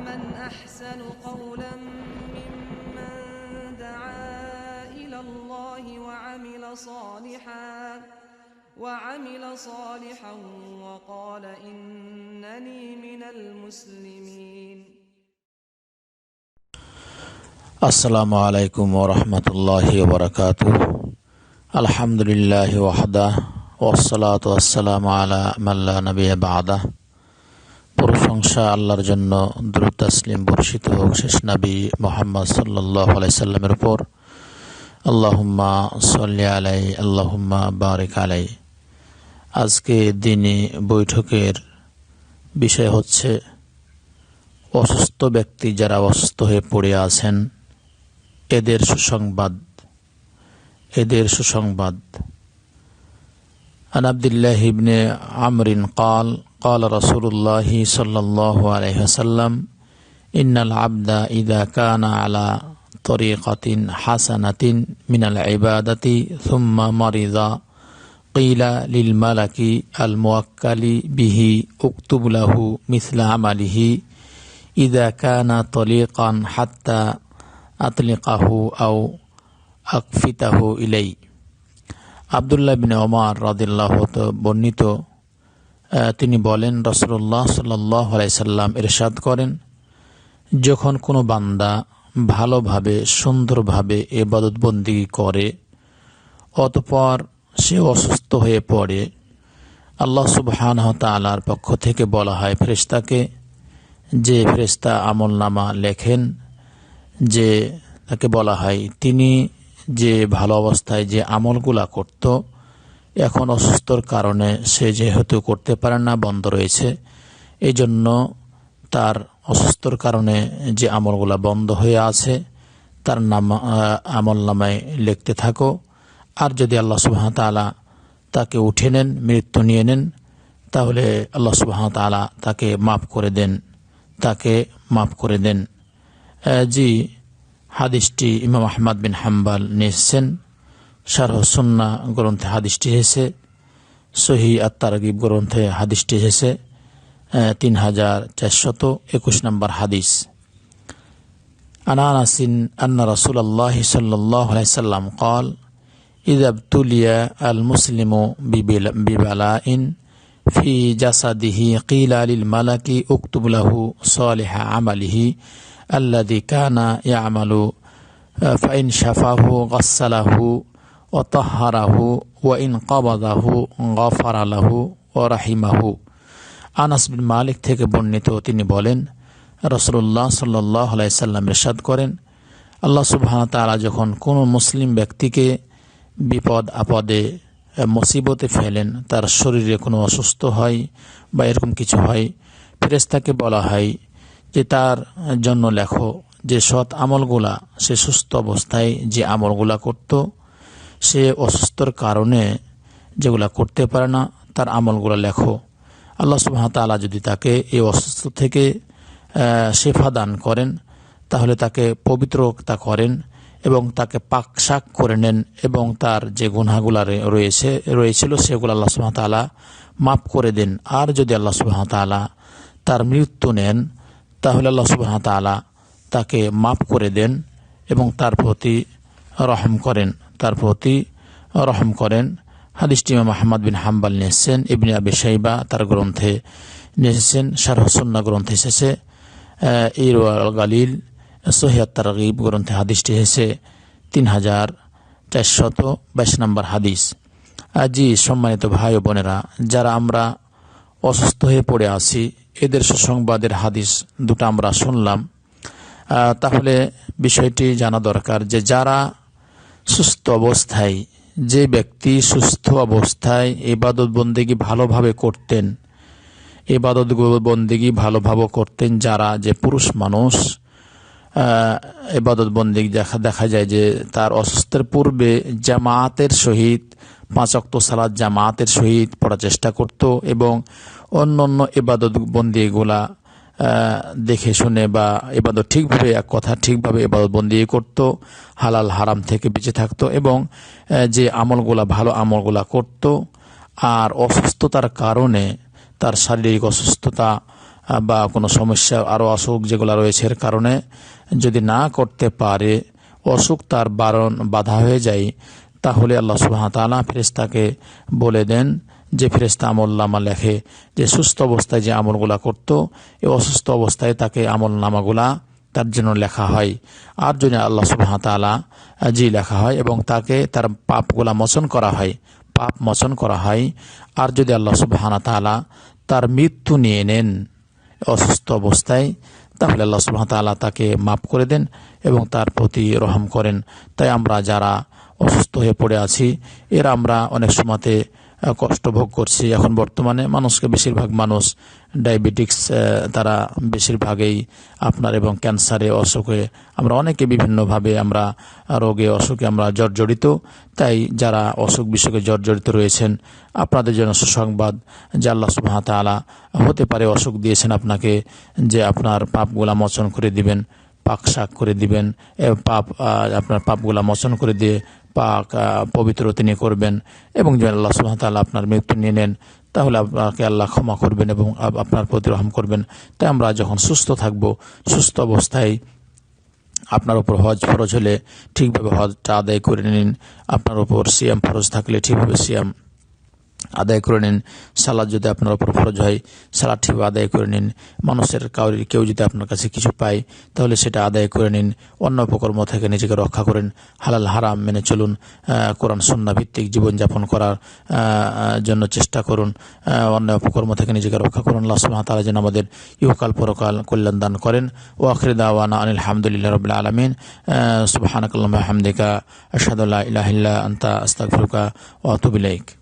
ومن أحسن قولا ممن دعا إلى الله وعمل صالحا وعمل صالحا وقال إنني من المسلمين. السلام عليكم ورحمة الله وبركاته. الحمد لله وحده والصلاة والسلام على من لا نبي بعده. প্রশংসা আল্লাহর জন্য দ্রুত তাসলিম বর্ষিত হোক। শেষ নাবি মোহাম্মদ সাল্লাহ আলাইসাল্লামের উপর। আল্লাহুম্মা সল্লি আলাই, আল্লাহুম্মা বারেক আলাই। আজকে দিনে বৈঠকের বিষয় হচ্ছে, অসুস্থ ব্যক্তি যারা অসুস্থ হয়ে পড়ে আছেন, এদের সুসংবাদ। এদের সুসংবাদ। আনাবদুল্লাহ হিবনে ইবনে আমরিন কাল قال قال رسول الله صلى الله عليه وسلم إن العبد إذا كان على طريقة حسنة من العبادة ثم مرض قيل للملك الموكل به اكتب له مثل عمله إذا كان طليقا حتى أطلقه أو أكفته إلي আবদুল্লাহ বিন ওমার রাদিল্লাহ বর্ণিত আহ, তিনি বলেন রসুল্লাহ সাল্লাহ আলাইসাল্লাম ইরশাদ করেন, যখন কোনো বান্দা ভালোভাবে, সুন্দরভাবে এবাদতবন্দি করে, অতপর সে অসুস্থ হয়ে পড়ে, আল্লাহ সুবহান তালার পক্ষ থেকে বলা হয় ফেরেশতাকে, যে ফেরেশতা আমল নামা লেখেন, যে তাকে বলা হয়, তিনি যে ভালো অবস্থায় যে আমলগুলা করত এখন অসুস্থর কারণে সে যেহেতু করতে পারে না, বন্ধ রয়েছে। এই জন্য তার অসুস্থর কারণে যে আমলগুলা বন্ধ হয়ে আছে, তার নাম আমল নামায় লিখতে থাকো। আর যদি আল্লাহ সুবাহ তালা তাকে উঠে নেন, মৃত্যু নিয়ে নেন, তাহলে আল্লাহ সুবাহ তালা তাকে মাফ করে দেন। তাকে মাফ করে দেন। জি, হাদিসটি ইমাম আহমদ বিন হাম্বাল নিয়ে এসেছেন শারহ সুন্না গ্রন্থে হাদিসটি এসেছে সহি আত্মারগিব গ্রন্থে হাদিসটি এসেছে আহ, তিন হাজার চারশত একুশ নম্বর হাদিস আনানাসিন আন্না রসুল আল্লাহ সাল্লাহ সাল্লাম قال إذا ابتلي المسلم ببل- ببلاء في جسده قيل للملك اكتب له صالح عمله الذي كان يعمل آه، فإن شفاه غسله ওয়া ইন ও রাহিমাহু আনাস বিন মালিক থেকে বর্ণিত তিনি বলেন রসুল্লাহ সাল্লাহ আলাইসাল্লাম রেশাদ করেন, আল্লাহ সুবাহান তারা যখন কোনো মুসলিম ব্যক্তিকে বিপদ, আপদে মুসিবতে ফেলেন, তার শরীরে কোনো অসুস্থ হয় বা এরকম কিছু হয় ফেরেস্তাকে বলা হয় যে তার জন্য লেখো যে সৎ আমলগুলা, সে সুস্থ অবস্থায় যে আমলগুলা করতো সে অসুস্থর কারণে যেগুলা করতে পারে না, তার আমলগুলো লেখো। আল্লাহ সুবাহ তাআলা যদি তাকে এই অসুস্থ থেকে শেফা দান করেন, তাহলে তাকে পবিত্রতা করেন এবং তাকে পাক শাক করে নেন এবং তার যে গুনাগুলা রয়েছে, রয়েছিল সেগুলো আল্লাহ সুবাহ তাআলা মাফ করে দেন। আর যদি আল্লাহ সুবাহ তাআলা তার মৃত্যু নেন, তাহলে আল্লাহ সুবাহ তাআলা তাকে মাফ করে দেন এবং তার প্রতি রহম করেন। তার প্রতি রহম করেন। হাদিসটি ইমাম আহমদ বিন হাম্বাল নিয়ে এসেছেন ইবনে আবি সাইবা তার গ্রন্থে নিয়ে এসেছেন শারহসন্না গ্রন্থে এসেছে ইর গালিল সহিয়াত তারগিব গ্রন্থে হাদিসটি এসেছে, তিন হাজার চারশত বাইশ নম্বর হাদিস। আজি সম্মানিত ভাই ও বোনেরা, যারা আমরা অসুস্থ হয়ে পড়ে আছি, এদের সুসংবাদের হাদিস দুটো আমরা শুনলাম। তাহলে বিষয়টি জানা দরকার যে যারা সুস্থ অবস্থায়, যে ব্যক্তি সুস্থ অবস্থায় এবাদত বন্দেগী ভালোভাবে করতেন, এবাদত বন্দেগী ভালোভাবে করতেন যারা যে পুরুষ মানুষ এবাদত বন্দি দেখা দেখা যায় যে তার অসুস্থের পূর্বে জামায়াতের সহিত, পাঁচ অক্ত সালাদ জামায়াতের সহিত পড়ার চেষ্টা করত এবং অন্য অন্য এবাদত বন্দিগুলা দেখে শুনে বা এবাদত ঠিকভাবে, এক কথা ঠিকভাবে এবাদত বন্দি করত, হালাল হারাম থেকে বেঁচে থাকতো এবং যে আমলগুলা ভালো আমলগুলা করত আর অসুস্থতার কারণে তার শারীরিক অসুস্থতা বা কোনো সমস্যা আরও অসুখ যেগুলো রয়েছে এর কারণে যদি না করতে পারে, অসুখ তার বারণ বাধা হয়ে যায়, তাহলে আল্লাহ সুবাহ তালা ফেরেস্তাকে বলে দেন যে ফেরেস্তা আমল নামা লেখে, যে সুস্থ অবস্থায় যে আমলগুলা করত, এ অসুস্থ অবস্থায় তাকে আমল নামাগুলা তার জন্য লেখা হয়। আর যদি আল্লাহ সুবাহ তালা জি লেখা হয় এবং তাকে তার পাপগুলা মোচন করা হয়, পাপ মোচন করা হয়। আর যদি আল্লাহ সুবাহ তালা তার মৃত্যু নিয়ে নেন অসুস্থ অবস্থায়, তাহলে আল্লাহ সুবাহ তালা তাকে মাফ করে দেন এবং তার প্রতি রহম করেন। তাই আমরা যারা অসুস্থ হয়ে পড়ে আছি, এর আমরা অনেক সময়তে কষ্ট ভোগ করছি। এখন বর্তমানে মানুষকে বেশিরভাগ মানুষ ডায়াবেটিক্স তারা বেশিরভাগেই আপনার এবং ক্যান্সারে অসুখে। আমরা অনেকে বিভিন্নভাবে আমরা রোগে অসুখে আমরা জর্জরিত। তাই যারা অসুখ বিসুখে জর্জরিত রয়েছেন, আপনাদের জন্য সুসংবাদ যে আল্লাহ সুবাহ তালা হতে পারে অসুখ দিয়েছেন আপনাকে যে আপনার পাপগুলা মোচন করে দিবেন পাক শাক করে দিবেন পাপ আপনার পাপগুলা মোচন করে দিয়ে পাক পবিত্র তিনি করবেন এবং যদি আল্লাহ তাআলা আপনার মৃত্যু নিয়ে নেন, তাহলে আপনাকে আল্লাহ ক্ষমা করবেন এবং আপনার প্রতি রহম করবেন। তাই আমরা যখন সুস্থ থাকব, সুস্থ অবস্থায় আপনার উপর হজ ফরজ হলে ঠিকভাবে হজটা আদায় করে নিন। আপনার উপর সিয়াম ফরজ থাকলে ঠিকভাবে সিয়াম আদায় করে নিন। সালাদ যদি আপনার উপর ফরজ হয়, সালাদ ঠিকভাবে আদায় করে নিন। মানুষের কাউরির কেউ যদি আপনার কাছে কিছু পায়, তাহলে সেটা আদায় করে নিন। অন্য উপকর্ম থেকে নিজেকে রক্ষা করেন। হালাল, হারাম মেনে চলুন। কোরআন সন্না ভিত্তিক জীবনযাপন করার জন্য চেষ্টা করুন। অন্য উপকর্ম থেকে নিজেকে রক্ষা করুন। সুবহানাহু ওয়া যেন আমাদের ইহকাল, পরকাল কল্যাণ দান করেন। ও আখির দাওয়ানা আনিল হামদুলিল্লাহ রাব্বিল আলামিন। সুবহানাকাল্লাহুম্মা ওয়া বিহামদিকা। আশহাদু আল্লা ইলাহা ইল্লা আনতা। আস্তাগফিরুকা ওয়া আতুবু ইলাইক।